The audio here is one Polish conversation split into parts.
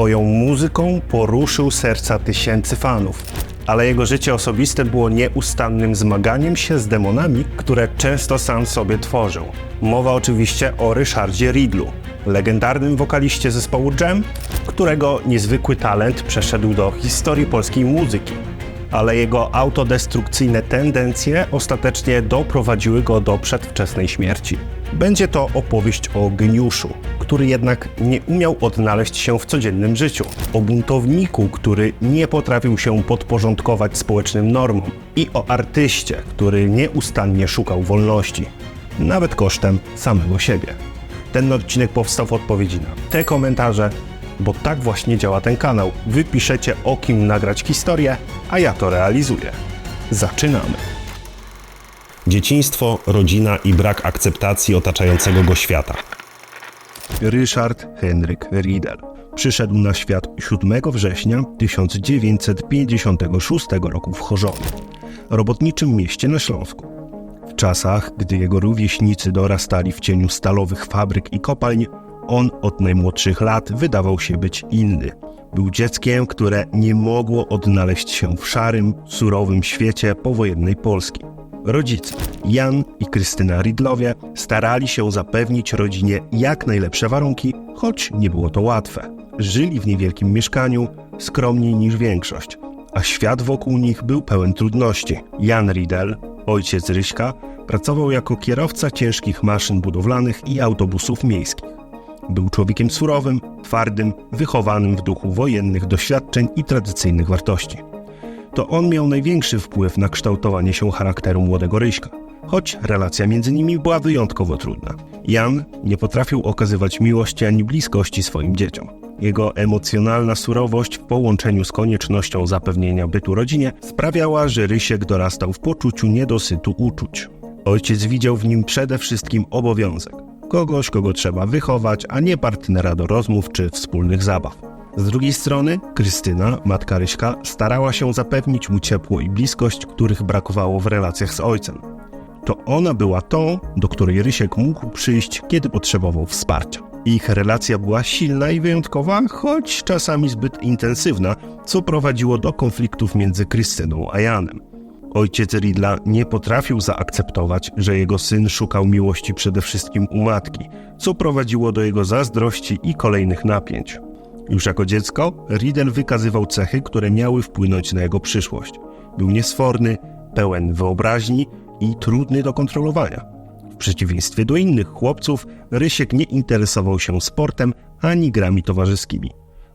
Swoją muzyką poruszył serca tysięcy fanów, ale jego życie osobiste było nieustannym zmaganiem się z demonami, które często sam sobie tworzył. Mowa oczywiście o Ryszardzie Ridlu, legendarnym wokaliście zespołu Jam, którego niezwykły talent przeszedł do historii polskiej muzyki ale jego autodestrukcyjne tendencje ostatecznie doprowadziły go do przedwczesnej śmierci. Będzie to opowieść o geniuszu, który jednak nie umiał odnaleźć się w codziennym życiu, o buntowniku, który nie potrafił się podporządkować społecznym normom i o artyście, który nieustannie szukał wolności, nawet kosztem samego siebie. Ten odcinek powstał w odpowiedzi na te komentarze, bo tak właśnie działa ten kanał. Wy piszecie o kim nagrać historię, a ja to realizuję. Zaczynamy. Dzieciństwo, rodzina i brak akceptacji otaczającego go świata. Ryszard Henryk Riedel przyszedł na świat 7 września 1956 roku w Chorzowie, robotniczym mieście na Śląsku. W czasach, gdy jego rówieśnicy dorastali w cieniu stalowych fabryk i kopalń, on od najmłodszych lat wydawał się być inny. Był dzieckiem, które nie mogło odnaleźć się w szarym, surowym świecie powojennej Polski. Rodzice, Jan i Krystyna Ridlowie, starali się zapewnić rodzinie jak najlepsze warunki, choć nie było to łatwe. Żyli w niewielkim mieszkaniu, skromniej niż większość, a świat wokół nich był pełen trudności. Jan Riedel, ojciec Ryśka, pracował jako kierowca ciężkich maszyn budowlanych i autobusów miejskich. Był człowiekiem surowym, twardym, wychowanym w duchu wojennych doświadczeń i tradycyjnych wartości. To on miał największy wpływ na kształtowanie się charakteru młodego Ryśka, choć relacja między nimi była wyjątkowo trudna. Jan nie potrafił okazywać miłości ani bliskości swoim dzieciom. Jego emocjonalna surowość w połączeniu z koniecznością zapewnienia bytu rodzinie sprawiała, że Rysiek dorastał w poczuciu niedosytu uczuć. Ojciec widział w nim przede wszystkim obowiązek kogoś, kogo trzeba wychować, a nie partnera do rozmów czy wspólnych zabaw. Z drugiej strony, Krystyna, matka Ryśka, starała się zapewnić mu ciepło i bliskość, których brakowało w relacjach z ojcem. To ona była tą, do której Rysiek mógł przyjść, kiedy potrzebował wsparcia. Ich relacja była silna i wyjątkowa, choć czasami zbyt intensywna, co prowadziło do konfliktów między Krystyną a Janem. Ojciec Ridla nie potrafił zaakceptować, że jego syn szukał miłości przede wszystkim u matki, co prowadziło do jego zazdrości i kolejnych napięć. Już jako dziecko Riddle wykazywał cechy, które miały wpłynąć na jego przyszłość. Był niesforny, pełen wyobraźni i trudny do kontrolowania. W przeciwieństwie do innych chłopców, Rysiek nie interesował się sportem ani grami towarzyskimi.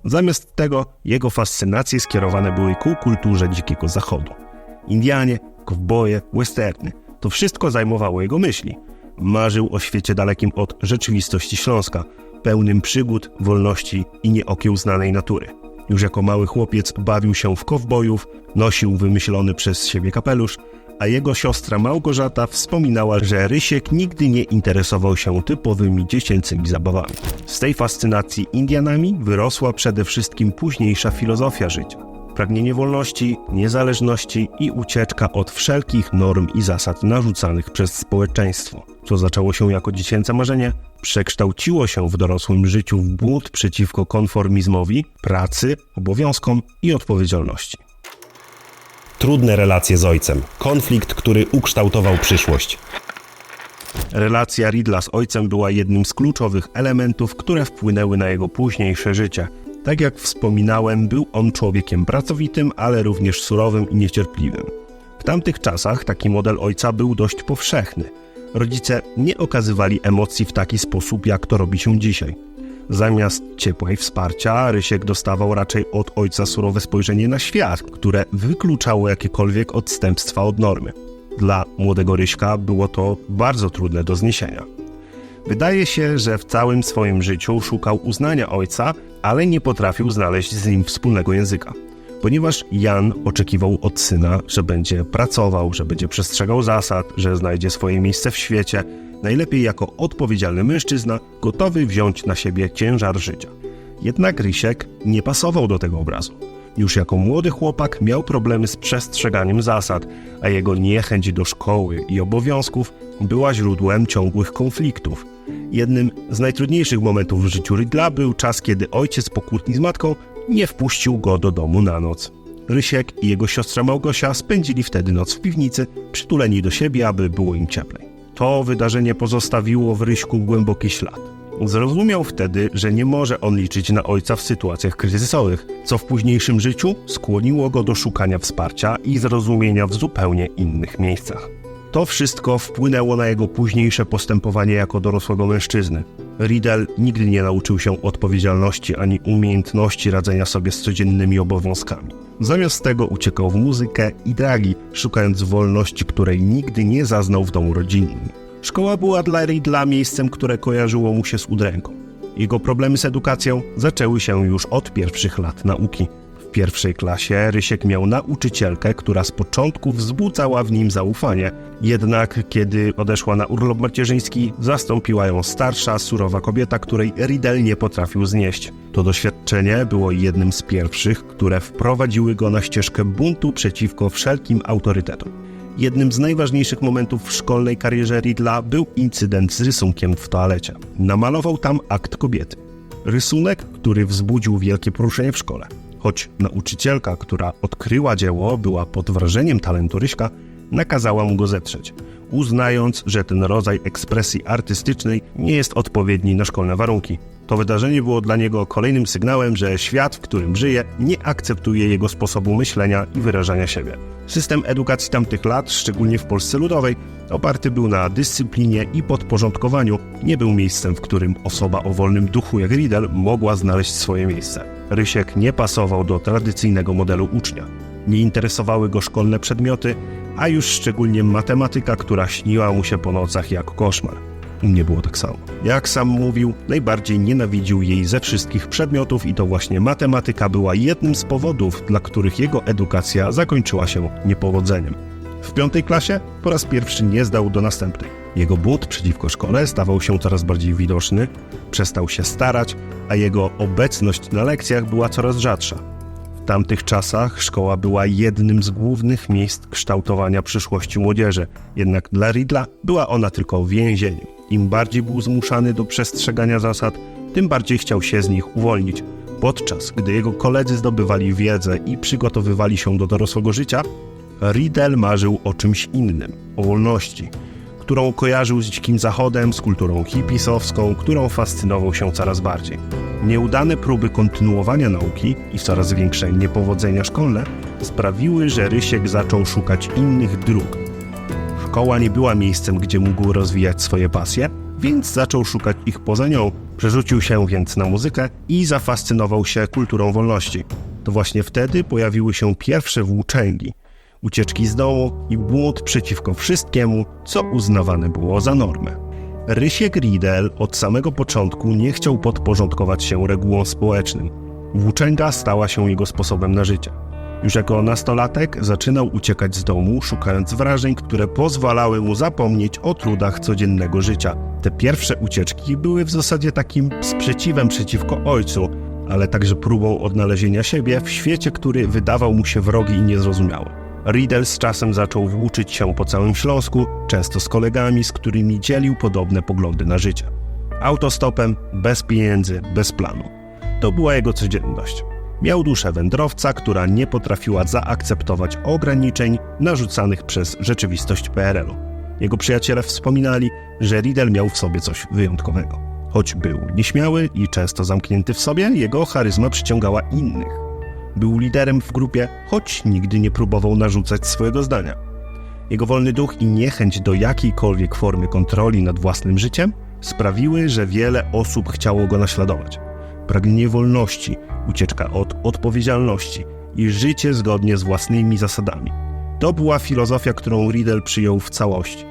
Zamiast tego jego fascynacje skierowane były ku kulturze dzikiego zachodu. Indianie, kowboje, westerny. To wszystko zajmowało jego myśli. Marzył o świecie dalekim od rzeczywistości Śląska, pełnym przygód, wolności i nieokiełznanej natury. Już jako mały chłopiec bawił się w kowbojów, nosił wymyślony przez siebie kapelusz, a jego siostra Małgorzata wspominała, że Rysiek nigdy nie interesował się typowymi dziecięcymi zabawami. Z tej fascynacji Indianami wyrosła przede wszystkim późniejsza filozofia życia pragnienie wolności, niezależności i ucieczka od wszelkich norm i zasad narzucanych przez społeczeństwo. Co zaczęło się jako dziecięce marzenie, przekształciło się w dorosłym życiu w bunt przeciwko konformizmowi, pracy, obowiązkom i odpowiedzialności. Trudne relacje z ojcem, konflikt, który ukształtował przyszłość. Relacja Ridla z ojcem była jednym z kluczowych elementów, które wpłynęły na jego późniejsze życie. Tak jak wspominałem, był on człowiekiem pracowitym, ale również surowym i niecierpliwym. W tamtych czasach taki model ojca był dość powszechny. Rodzice nie okazywali emocji w taki sposób, jak to robi się dzisiaj. Zamiast ciepła i wsparcia, Rysiek dostawał raczej od ojca surowe spojrzenie na świat, które wykluczało jakiekolwiek odstępstwa od normy. Dla młodego Ryśka było to bardzo trudne do zniesienia. Wydaje się, że w całym swoim życiu szukał uznania ojca, ale nie potrafił znaleźć z nim wspólnego języka. Ponieważ Jan oczekiwał od syna, że będzie pracował, że będzie przestrzegał zasad, że znajdzie swoje miejsce w świecie, najlepiej jako odpowiedzialny mężczyzna, gotowy wziąć na siebie ciężar życia. Jednak Rysiek nie pasował do tego obrazu. Już jako młody chłopak miał problemy z przestrzeganiem zasad, a jego niechęć do szkoły i obowiązków była źródłem ciągłych konfliktów. Jednym z najtrudniejszych momentów w życiu Rydla był czas, kiedy ojciec po kłótni z matką nie wpuścił go do domu na noc. Rysiek i jego siostra Małgosia spędzili wtedy noc w piwnicy, przytuleni do siebie, aby było im cieplej. To wydarzenie pozostawiło w Ryśku głęboki ślad. Zrozumiał wtedy, że nie może on liczyć na ojca w sytuacjach kryzysowych, co w późniejszym życiu skłoniło go do szukania wsparcia i zrozumienia w zupełnie innych miejscach. To wszystko wpłynęło na jego późniejsze postępowanie jako dorosłego mężczyzny. Riddle nigdy nie nauczył się odpowiedzialności ani umiejętności radzenia sobie z codziennymi obowiązkami. Zamiast tego uciekał w muzykę i dragi, szukając wolności, której nigdy nie zaznał w domu rodzinnym. Szkoła była dla Riddla miejscem, które kojarzyło mu się z udręką. Jego problemy z edukacją zaczęły się już od pierwszych lat nauki. Pierwszej klasie Rysiek miał nauczycielkę, która z początku wzbudzała w nim zaufanie, jednak kiedy odeszła na urlop macierzyński, zastąpiła ją starsza, surowa kobieta, której Riddle nie potrafił znieść. To doświadczenie było jednym z pierwszych, które wprowadziły go na ścieżkę buntu przeciwko wszelkim autorytetom. Jednym z najważniejszych momentów w szkolnej karierze Riddla był incydent z rysunkiem w toalecie. Namalował tam akt kobiety. Rysunek, który wzbudził wielkie poruszenie w szkole. Choć nauczycielka, która odkryła dzieło, była pod wrażeniem talentu Ryśka, nakazała mu go zetrzeć, uznając, że ten rodzaj ekspresji artystycznej nie jest odpowiedni na szkolne warunki. To wydarzenie było dla niego kolejnym sygnałem, że świat, w którym żyje, nie akceptuje jego sposobu myślenia i wyrażania siebie. System edukacji tamtych lat, szczególnie w Polsce Ludowej, oparty był na dyscyplinie i podporządkowaniu, nie był miejscem, w którym osoba o wolnym duchu jak Riddle mogła znaleźć swoje miejsce. Rysiek nie pasował do tradycyjnego modelu ucznia. Nie interesowały go szkolne przedmioty, a już szczególnie matematyka, która śniła mu się po nocach jak koszmar. U mnie było tak samo. Jak sam mówił, najbardziej nienawidził jej ze wszystkich przedmiotów i to właśnie matematyka była jednym z powodów, dla których jego edukacja zakończyła się niepowodzeniem. W piątej klasie po raz pierwszy nie zdał do następnej. Jego bunt przeciwko szkole stawał się coraz bardziej widoczny, przestał się starać, a jego obecność na lekcjach była coraz rzadsza. W tamtych czasach szkoła była jednym z głównych miejsc kształtowania przyszłości młodzieży, jednak dla Riddla była ona tylko więzieniem. Im bardziej był zmuszany do przestrzegania zasad, tym bardziej chciał się z nich uwolnić. Podczas gdy jego koledzy zdobywali wiedzę i przygotowywali się do dorosłego życia, Riddle marzył o czymś innym o wolności, którą kojarzył z dzikim zachodem, z kulturą hipisowską, którą fascynował się coraz bardziej. Nieudane próby kontynuowania nauki i coraz większe niepowodzenia szkolne sprawiły, że Rysiek zaczął szukać innych dróg. Szkoła nie była miejscem, gdzie mógł rozwijać swoje pasje, więc zaczął szukać ich poza nią. Przerzucił się więc na muzykę i zafascynował się kulturą wolności. To właśnie wtedy pojawiły się pierwsze włóczęgi, ucieczki z domu i błąd przeciwko wszystkiemu, co uznawane było za normę. Rysiek Riedel od samego początku nie chciał podporządkować się regułom społecznym. Włóczęga stała się jego sposobem na życie. Już jako nastolatek zaczynał uciekać z domu, szukając wrażeń, które pozwalały mu zapomnieć o trudach codziennego życia. Te pierwsze ucieczki były w zasadzie takim sprzeciwem przeciwko ojcu, ale także próbą odnalezienia siebie w świecie, który wydawał mu się wrogi i niezrozumiały. Riddle z czasem zaczął włóczyć się po całym Śląsku, często z kolegami, z którymi dzielił podobne poglądy na życie. Autostopem, bez pieniędzy, bez planu. To była jego codzienność. Miał duszę wędrowca, która nie potrafiła zaakceptować ograniczeń narzucanych przez rzeczywistość PRL-u. Jego przyjaciele wspominali, że Riddle miał w sobie coś wyjątkowego. Choć był nieśmiały i często zamknięty w sobie, jego charyzma przyciągała innych. Był liderem w grupie, choć nigdy nie próbował narzucać swojego zdania. Jego wolny duch i niechęć do jakiejkolwiek formy kontroli nad własnym życiem sprawiły, że wiele osób chciało go naśladować. Pragnienie wolności, ucieczka od odpowiedzialności i życie zgodnie z własnymi zasadami. To była filozofia, którą Riddle przyjął w całości.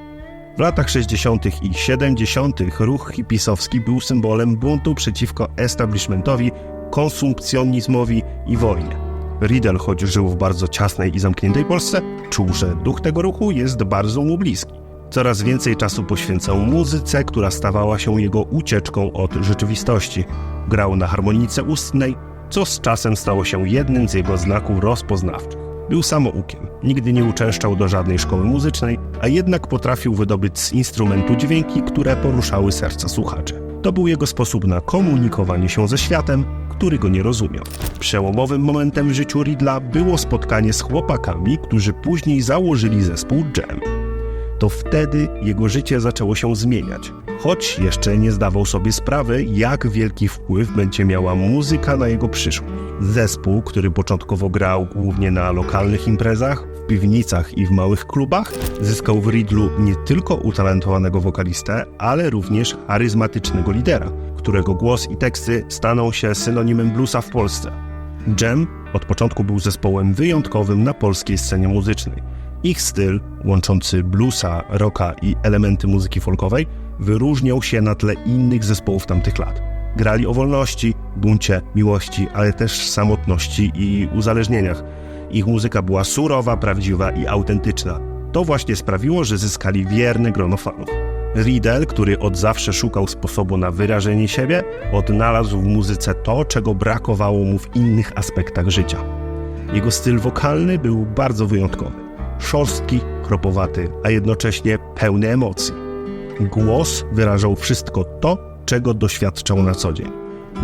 W latach 60. i 70. ruch hipisowski był symbolem buntu przeciwko establishmentowi, konsumpcjonizmowi i wojnie. Riddle, choć żył w bardzo ciasnej i zamkniętej Polsce, czuł, że duch tego ruchu jest bardzo mu bliski. Coraz więcej czasu poświęcał muzyce, która stawała się jego ucieczką od rzeczywistości. Grał na harmonice ustnej, co z czasem stało się jednym z jego znaków rozpoznawczych. Był samoukiem, nigdy nie uczęszczał do żadnej szkoły muzycznej, a jednak potrafił wydobyć z instrumentu dźwięki, które poruszały serca słuchaczy. To był jego sposób na komunikowanie się ze światem, który go nie rozumiał. Przełomowym momentem w życiu Ridla było spotkanie z chłopakami, którzy później założyli zespół Jam. To wtedy jego życie zaczęło się zmieniać, choć jeszcze nie zdawał sobie sprawy, jak wielki wpływ będzie miała muzyka na jego przyszłość. Zespół, który początkowo grał głównie na lokalnych imprezach, w piwnicach i w małych klubach, zyskał w Ridlu nie tylko utalentowanego wokalistę, ale również charyzmatycznego lidera, którego głos i teksty staną się synonimem bluesa w Polsce. Jam od początku był zespołem wyjątkowym na polskiej scenie muzycznej. Ich styl, łączący bluesa, rocka i elementy muzyki folkowej, wyróżniał się na tle innych zespołów tamtych lat. Grali o wolności, buncie, miłości, ale też samotności i uzależnieniach. Ich muzyka była surowa, prawdziwa i autentyczna. To właśnie sprawiło, że zyskali wierne grono fanów. Riedel, który od zawsze szukał sposobu na wyrażenie siebie, odnalazł w muzyce to, czego brakowało mu w innych aspektach życia. Jego styl wokalny był bardzo wyjątkowy. Szorstki, kropowaty, a jednocześnie pełny emocji. Głos wyrażał wszystko to, czego doświadczał na co dzień.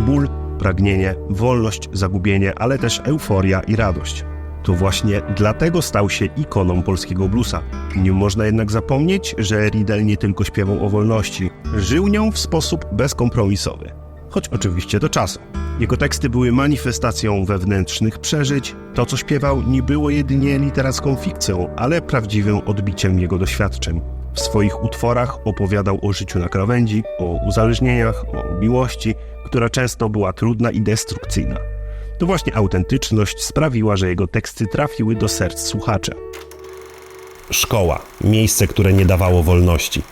Ból, pragnienie, wolność, zagubienie, ale też euforia i radość. To właśnie dlatego stał się ikoną polskiego bluesa. Nie można jednak zapomnieć, że Riddle nie tylko śpiewał o wolności, żył nią w sposób bezkompromisowy. Choć oczywiście do czasu. Jego teksty były manifestacją wewnętrznych przeżyć. To, co śpiewał, nie było jedynie literacką fikcją, ale prawdziwym odbiciem jego doświadczeń. W swoich utworach opowiadał o życiu na krawędzi, o uzależnieniach, o miłości, która często była trudna i destrukcyjna. To właśnie autentyczność sprawiła, że jego teksty trafiły do serc słuchacza. Szkoła, miejsce, które nie dawało wolności.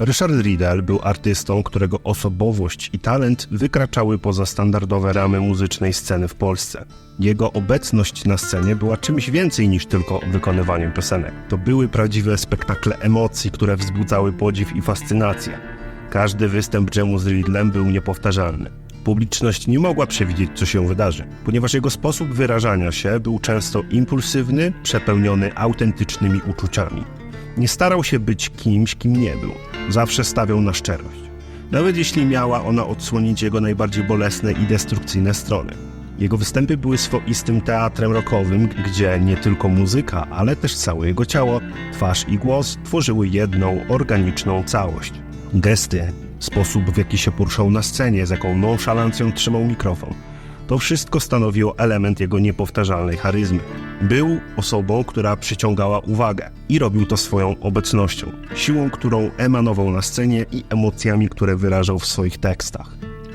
Richard Riddle był artystą, którego osobowość i talent wykraczały poza standardowe ramy muzycznej sceny w Polsce. Jego obecność na scenie była czymś więcej niż tylko wykonywaniem piosenek. To były prawdziwe spektakle emocji, które wzbudzały podziw i fascynację. Każdy występ Jamu z Riddlem był niepowtarzalny. Publiczność nie mogła przewidzieć, co się wydarzy, ponieważ jego sposób wyrażania się był często impulsywny, przepełniony autentycznymi uczuciami. Nie starał się być kimś, kim nie był. Zawsze stawiał na szczerość. Nawet jeśli miała ona odsłonić jego najbardziej bolesne i destrukcyjne strony. Jego występy były swoistym teatrem rockowym, gdzie nie tylko muzyka, ale też całe jego ciało, twarz i głos tworzyły jedną, organiczną całość. Gesty, sposób w jaki się poruszał na scenie, z jaką nonszalancją trzymał mikrofon. To wszystko stanowiło element jego niepowtarzalnej charyzmy. Był osobą, która przyciągała uwagę i robił to swoją obecnością, siłą, którą emanował na scenie i emocjami, które wyrażał w swoich tekstach.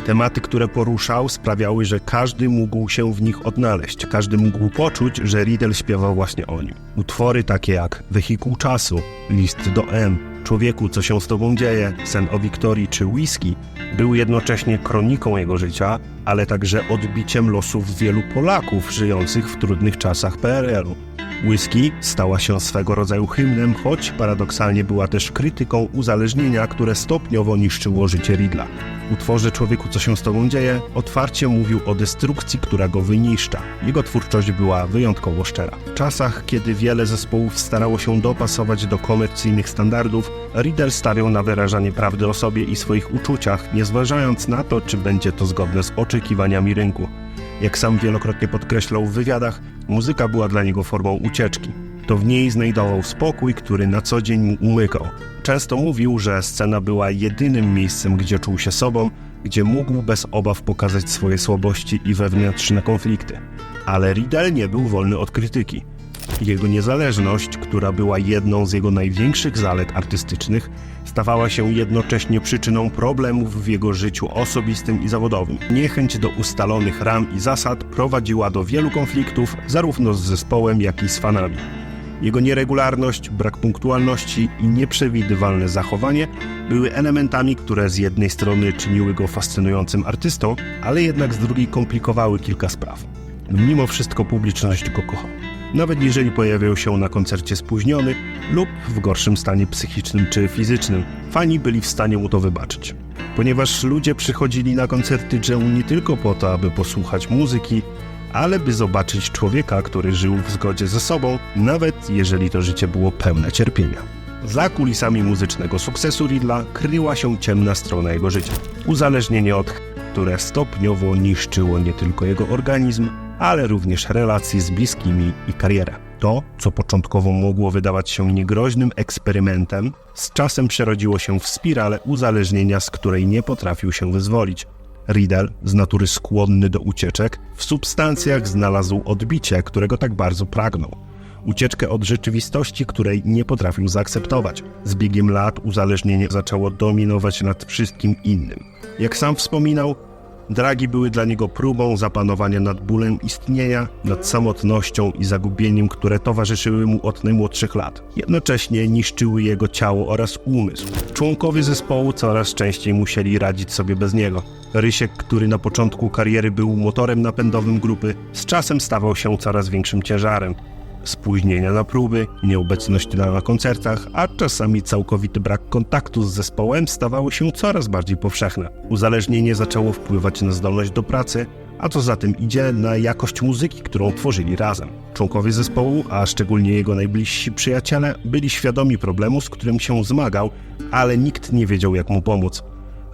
Tematy, które poruszał, sprawiały, że każdy mógł się w nich odnaleźć, każdy mógł poczuć, że Riddle śpiewał właśnie o nim. Utwory takie jak Wehikuł Czasu, List do M, Człowieku, co się z tobą dzieje, Sen o Wiktorii czy Whisky były jednocześnie kroniką jego życia, ale także odbiciem losów wielu Polaków żyjących w trudnych czasach PRL-u. Whisky stała się swego rodzaju hymnem, choć paradoksalnie była też krytyką uzależnienia, które stopniowo niszczyło życie Ridla. W utworze Człowieku, co się z tobą dzieje, otwarcie mówił o destrukcji, która go wyniszcza. Jego twórczość była wyjątkowo szczera. W czasach, kiedy wiele zespołów starało się dopasować do komercyjnych standardów, Riddle stawiał na wyrażanie prawdy o sobie i swoich uczuciach, nie zważając na to, czy będzie to zgodne z oczekiwaniami rynku. Jak sam wielokrotnie podkreślał w wywiadach, muzyka była dla niego formą ucieczki. To w niej znajdował spokój, który na co dzień mu umykał. Często mówił, że scena była jedynym miejscem, gdzie czuł się sobą, gdzie mógł bez obaw pokazać swoje słabości i wewnętrzne konflikty. Ale Riddle nie był wolny od krytyki. Jego niezależność, która była jedną z jego największych zalet artystycznych, stawała się jednocześnie przyczyną problemów w jego życiu osobistym i zawodowym. Niechęć do ustalonych ram i zasad prowadziła do wielu konfliktów, zarówno z zespołem, jak i z fanami. Jego nieregularność, brak punktualności i nieprzewidywalne zachowanie były elementami, które z jednej strony czyniły go fascynującym artystą, ale jednak z drugiej komplikowały kilka spraw. Mimo wszystko publiczność go kochała nawet jeżeli pojawiał się na koncercie spóźniony lub w gorszym stanie psychicznym czy fizycznym. Fani byli w stanie mu to wybaczyć. Ponieważ ludzie przychodzili na koncerty Jamu nie tylko po to, aby posłuchać muzyki, ale by zobaczyć człowieka, który żył w zgodzie ze sobą, nawet jeżeli to życie było pełne cierpienia. Za kulisami muzycznego sukcesu Ridla kryła się ciemna strona jego życia. Uzależnienie od które stopniowo niszczyło nie tylko jego organizm, ale również relacje z bliskimi i karierę. To, co początkowo mogło wydawać się niegroźnym eksperymentem, z czasem przerodziło się w spiralę uzależnienia, z której nie potrafił się wyzwolić. Riddle, z natury skłonny do ucieczek, w substancjach znalazł odbicie, którego tak bardzo pragnął. Ucieczkę od rzeczywistości, której nie potrafił zaakceptować. Z biegiem lat uzależnienie zaczęło dominować nad wszystkim innym. Jak sam wspominał, Dragi były dla niego próbą zapanowania nad bólem istnienia, nad samotnością i zagubieniem, które towarzyszyły mu od najmłodszych lat. Jednocześnie niszczyły jego ciało oraz umysł. Członkowie zespołu coraz częściej musieli radzić sobie bez niego. Rysiek, który na początku kariery był motorem napędowym grupy, z czasem stawał się coraz większym ciężarem. Spóźnienia na próby, nieobecność na koncertach, a czasami całkowity brak kontaktu z zespołem stawały się coraz bardziej powszechne. Uzależnienie zaczęło wpływać na zdolność do pracy, a co za tym idzie na jakość muzyki, którą tworzyli razem. Członkowie zespołu, a szczególnie jego najbliżsi przyjaciele, byli świadomi problemu, z którym się zmagał, ale nikt nie wiedział, jak mu pomóc.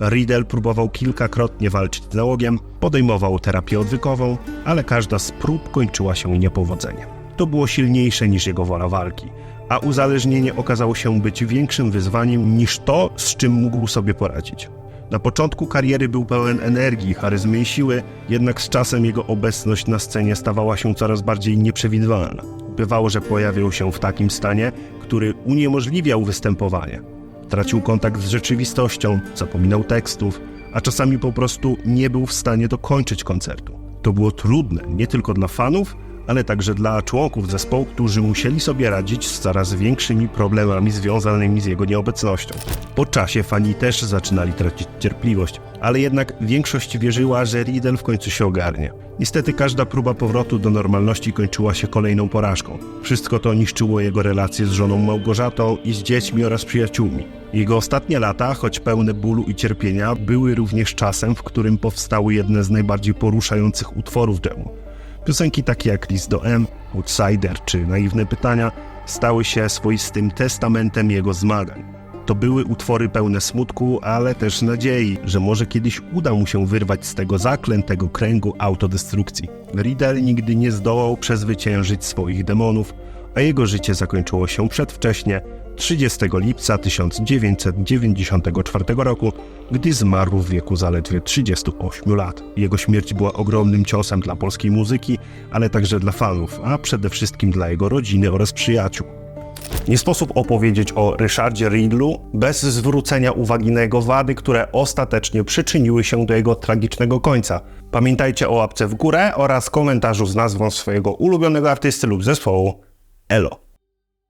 Riddle próbował kilkakrotnie walczyć z nałogiem, podejmował terapię odwykową, ale każda z prób kończyła się niepowodzeniem. To było silniejsze niż jego wola walki, a uzależnienie okazało się być większym wyzwaniem niż to, z czym mógł sobie poradzić. Na początku kariery był pełen energii, charyzmy i siły, jednak z czasem jego obecność na scenie stawała się coraz bardziej nieprzewidywalna. Bywało, że pojawiał się w takim stanie, który uniemożliwiał występowanie. Tracił kontakt z rzeczywistością, zapominał tekstów, a czasami po prostu nie był w stanie dokończyć koncertu. To było trudne nie tylko dla fanów, ale także dla członków zespołu, którzy musieli sobie radzić z coraz większymi problemami związanymi z jego nieobecnością. Po czasie fani też zaczynali tracić cierpliwość, ale jednak większość wierzyła, że Riddle w końcu się ogarnie. Niestety każda próba powrotu do normalności kończyła się kolejną porażką. Wszystko to niszczyło jego relacje z żoną Małgorzatą i z dziećmi oraz przyjaciółmi. Jego ostatnie lata, choć pełne bólu i cierpienia, były również czasem, w którym powstały jedne z najbardziej poruszających utworów dżemu. Piosenki takie jak List do M, Outsider czy Naiwne Pytania stały się swoistym testamentem jego zmagań. To były utwory pełne smutku, ale też nadziei, że może kiedyś uda mu się wyrwać z tego zaklętego kręgu autodestrukcji. Riddle nigdy nie zdołał przezwyciężyć swoich demonów, a jego życie zakończyło się przedwcześnie 30 lipca 1994 roku, gdy zmarł w wieku zaledwie 38 lat. Jego śmierć była ogromnym ciosem dla polskiej muzyki, ale także dla fanów, a przede wszystkim dla jego rodziny oraz przyjaciół. Nie sposób opowiedzieć o Ryszardzie Riddlu bez zwrócenia uwagi na jego wady, które ostatecznie przyczyniły się do jego tragicznego końca. Pamiętajcie o łapce w górę oraz komentarzu z nazwą swojego ulubionego artysty lub zespołu. Elo.